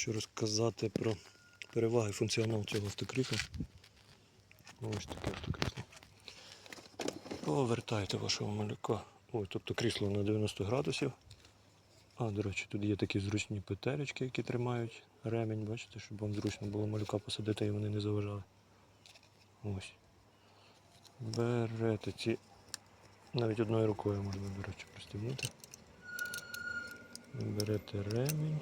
Хочу розказати про переваги функціонал цього автокрісла. Ось таке автокрісло. Повертайте вашого малюка. Ой, тобто крісло на 90 градусів. А, до речі, тут є такі зручні петелечки, які тримають ремінь, бачите, щоб вам зручно було малюка посадити і вони не заважали. Ось. Берете ці. Навіть одною рукою можна, до речі, пристібнути. Берете ремінь.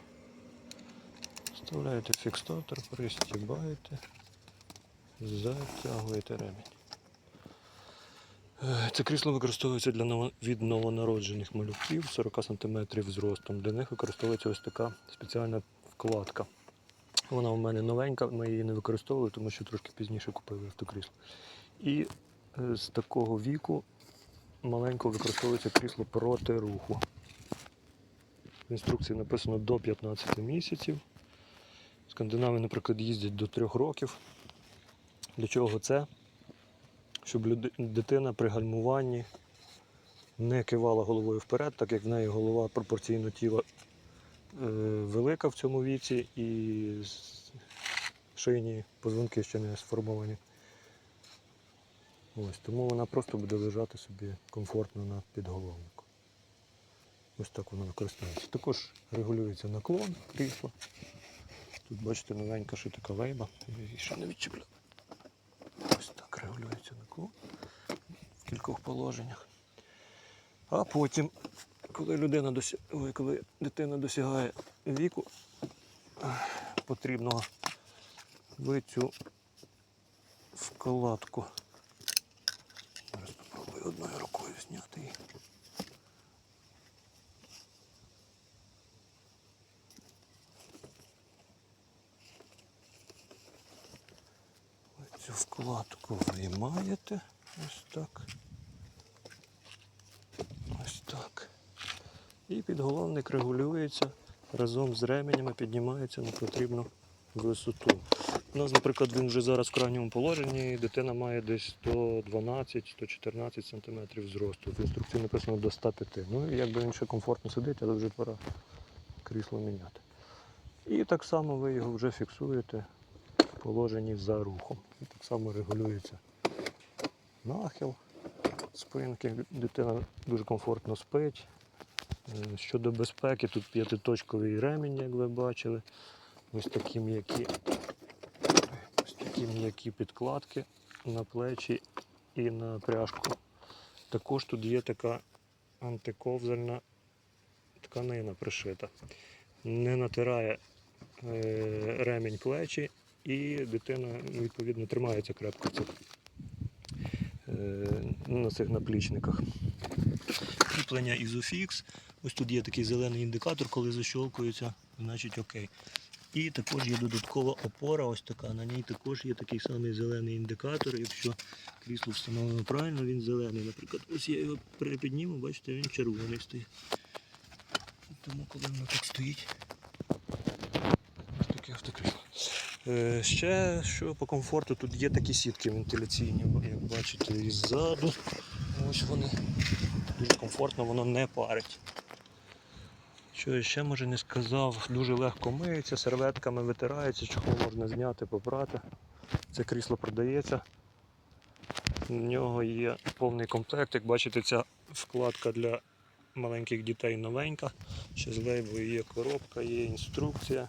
Вставляєте фіксатор, пристібаєте, затягуєте ремінь. Е, Це крісло використовується для від новонароджених малюків 40 см зростом. Для них використовується ось така спеціальна вкладка. Вона у мене новенька, ми її не використовували, тому що трошки пізніше купили автокрісло. І е, з такого віку маленько використовується крісло проти руху. В інструкції написано до 15 місяців. Скандинави, наприклад, їздять до 3 років. Для чого це? Щоб дитина при гальмуванні не кивала головою вперед, так як в неї голова пропорційно тіла е, велика в цьому віці і шийні позвонки ще не сформовані. Ось, тому вона просто буде лежати собі комфортно на підголовнику. Ось так воно використовується. Також регулюється наклон крісла. Тут бачите новенька ще така лейба, я її ще не відчіпляв. Ось так регулюється наклон в кількох положеннях. А потім, коли людина досі... Коли дитина досягає віку потрібного, ви цю вкладку. Зараз спробую одною рукою зняти її. Цю вкладку виймаєте. Ось так. Ось так. І підголовник регулюється разом з ременями, піднімається на потрібну висоту. У нас, наприклад, він вже зараз в крайньому положенні, дитина має десь 112-114 см зросту. В інструкції написано до 105 Ну і якби він ще комфортно сидить, але вже пора крісло міняти. І так само ви його вже фіксуєте в положенні за рухом. І так само регулюється нахил спинки. Дитина дуже комфортно спить. Е, Щодо безпеки, тут п'ятиточковий ремінь, як ви бачили. Ось такі м'які, ось такі м'які підкладки на плечі і на пряжку. Також тут є така антиковзальна тканина пришита. Не натирає е, ремінь плечі і дитина відповідно тримається крепко цих, е, на цих наплічниках. Кріплення Isofix. Ось тут є такий зелений індикатор, коли защолкується, значить окей. І також є додаткова опора, ось така. На ній також є такий самий зелений індикатор. Якщо крісло встановлено правильно, він зелений. Наприклад, ось я його припідніму, бачите, він червоний стоїть. Тому коли воно так стоїть, ось таке автокрісло. Е, ще що по комфорту, тут є такі сітки вентиляційні, як бачите, і ззаду. Ось вони. Дуже комфортно, воно не парить. Що я ще може не сказав, дуже легко миється, серветками витирається, чохол можна зняти, попрати. Це крісло продається. В нього є повний комплект. Як бачите, ця вкладка для маленьких дітей новенька. Ще з лейбою є коробка, є інструкція.